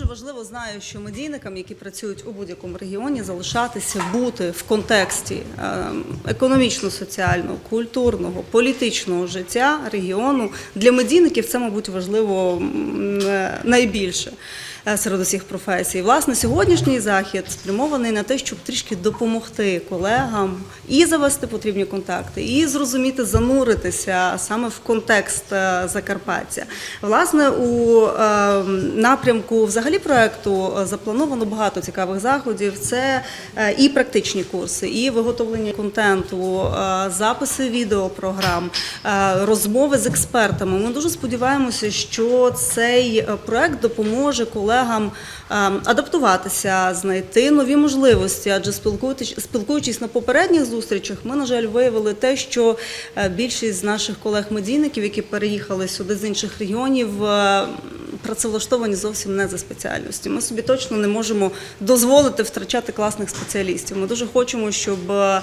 важливо знаю, що медійникам, які працюють у будь-якому регіоні, залишатися бути в контексті е, економічно-соціального, культурного, політичного життя регіону. Для медійників це, мабуть, важливо е, найбільше. Е, Серед усіх професій, власне, сьогоднішній захід спрямований на те, щоб трішки допомогти колегам і завести потрібні контакти, і зрозуміти, зануритися саме в контекст е, Закарпаття. Власне, у е, напрямку взагалі проекту заплановано багато цікавих заходів. Це і практичні курси, і виготовлення контенту, записи відеопрограм, розмови з експертами. Ми дуже сподіваємося, що цей проект допоможе колегам е, адаптуватися, знайти нові можливості. Адже спілкуючись, спілкуючись на попередніх зустрічах, ми, на жаль, виявили те, що е, більшість з наших колег-медійників, які переїхали сюди з інших регіонів, е, працевлаштовані зовсім не за спеціальністю. Ми собі точно не можемо дозволити втрачати класних спеціалістів. Ми дуже хочемо, щоб е,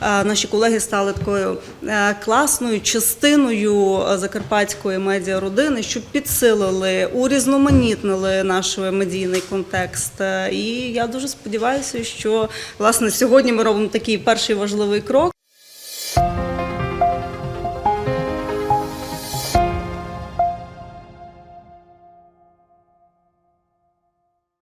наші колеги стали такою е, класною частиною е, закарпатської медіародини, щоб підсилили, урізноманітнили наш медійний контекст. І я дуже сподіваюся, що власне сьогодні ми робимо такий перший важливий крок.